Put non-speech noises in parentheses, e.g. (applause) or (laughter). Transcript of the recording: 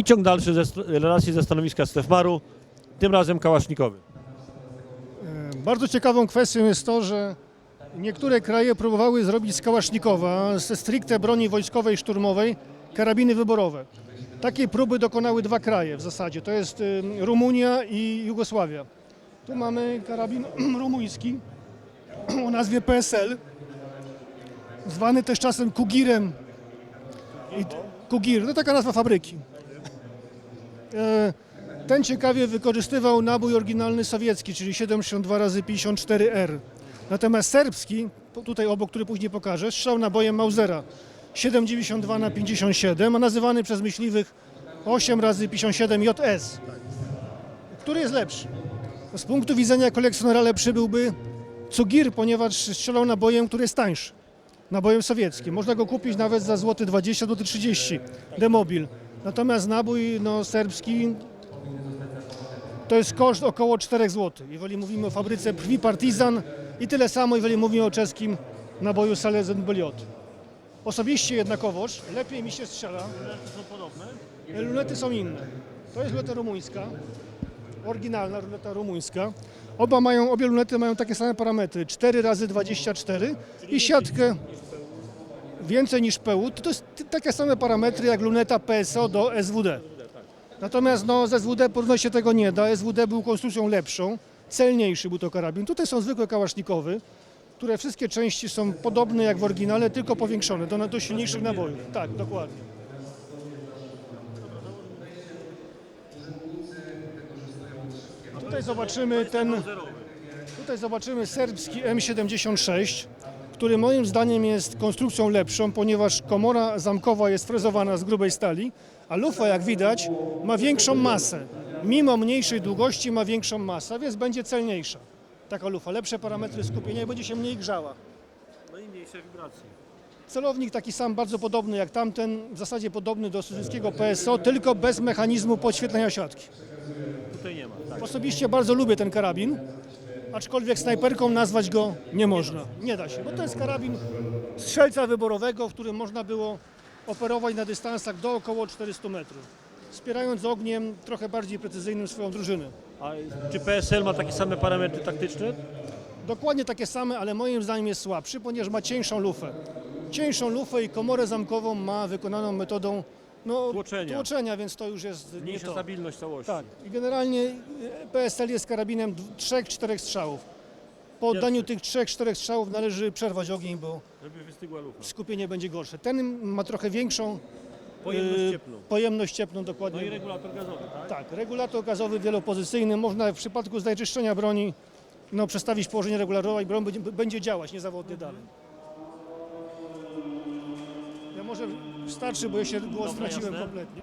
I ciąg dalszy ze, relacji ze stanowiska Stefmaru, tym razem kałasznikowy. E, Bardzo ciekawą kwestią jest to, że niektóre kraje próbowały zrobić z Kałasznikowa, ze stricte broni wojskowej szturmowej, karabiny wyborowe. Takiej próby dokonały dwa kraje w zasadzie, to jest Rumunia i Jugosławia. Tu mamy karabin (clears throat) rumuński (clears throat) o nazwie PSL, zwany też czasem Kugirem. I Kugir, to taka nazwa fabryki. E, ten ciekawie wykorzystywał nabój oryginalny sowiecki, czyli 72 razy 54R. Natomiast serbski, tutaj obok, który później pokażę, strzał nabojem Mausera 7,92 na 57, a nazywany przez myśliwych 8 razy 57 JS. Który jest lepszy? Z punktu widzenia kolekcjonera lepszy byłby Cugir, ponieważ strzelał nabojem, który jest tańszy. Nabojem sowieckim. Można go kupić nawet za złoty 20 zł 30 demobil. Natomiast nabój no, serbski to jest koszt około 4 zł. Jeżeli mówimy o fabryce Prwi Partizan i tyle samo, jeżeli mówimy o czeskim naboju Salezon Beliot. Osobiście jednakowoż lepiej mi się strzela. są podobne? Lunety są inne. To jest luneta rumuńska, oryginalna luneta rumuńska. Oba mają, obie lunety mają takie same parametry, 4 razy 24 i siatkę więcej niż PU. To jest t- takie same parametry jak luneta PSO do SWD. Natomiast no, z SWD porównać się tego nie da. SWD był konstrukcją lepszą, celniejszy był to karabin. Tutaj są zwykłe kałasznikowy, które wszystkie części są podobne jak w oryginale, tylko powiększone do, do silniejszych nabojów. Tak, dokładnie. Tutaj zobaczymy ten, tutaj zobaczymy serbski M76, który moim zdaniem jest konstrukcją lepszą, ponieważ komora zamkowa jest frezowana z grubej stali, a lufa jak widać ma większą masę. Mimo mniejszej długości ma większą masę, więc będzie celniejsza. Taka lufa, lepsze parametry skupienia i będzie się mniej grzała. No i mniejsze wibracje. Celownik taki sam, bardzo podobny jak tamten, w zasadzie podobny do suzyckiego PSO, tylko bez mechanizmu podświetlenia siatki. Tutaj nie ma. Tak. Osobiście bardzo lubię ten karabin, aczkolwiek snajperką nazwać go nie można. Nie da się, bo to jest karabin strzelca wyborowego, w którym można było operować na dystansach do około 400 metrów, wspierając ogniem trochę bardziej precyzyjnym swoją drużynę. A czy PSL ma takie same parametry taktyczne? Dokładnie takie same, ale moim zdaniem jest słabszy, ponieważ ma cieńszą lufę. Cieńszą lufę i komorę zamkową ma wykonaną metodą no, Tłoczenia. tłoczenia więc to już jest nie Mniejsza to. stabilność całości. Tak. I generalnie e, PSL jest karabinem 3-4 strzałów. Po oddaniu tych 3-4 strzałów należy przerwać ogień, bo Żeby wystygła lufa. skupienie będzie gorsze. Ten ma trochę większą Pojemność e, cieplną. pojemność cieplną No dokładnie. i regulator gazowy, tak? Tak, regulator gazowy wielopozycyjny. Można w przypadku zanieczyszczenia broni no, przestawić położenie regulatorowe i broń będzie, będzie działać niezawodnie dalej. Ja może starczy, bo ja się głos Dobra, straciłem jasne. kompletnie.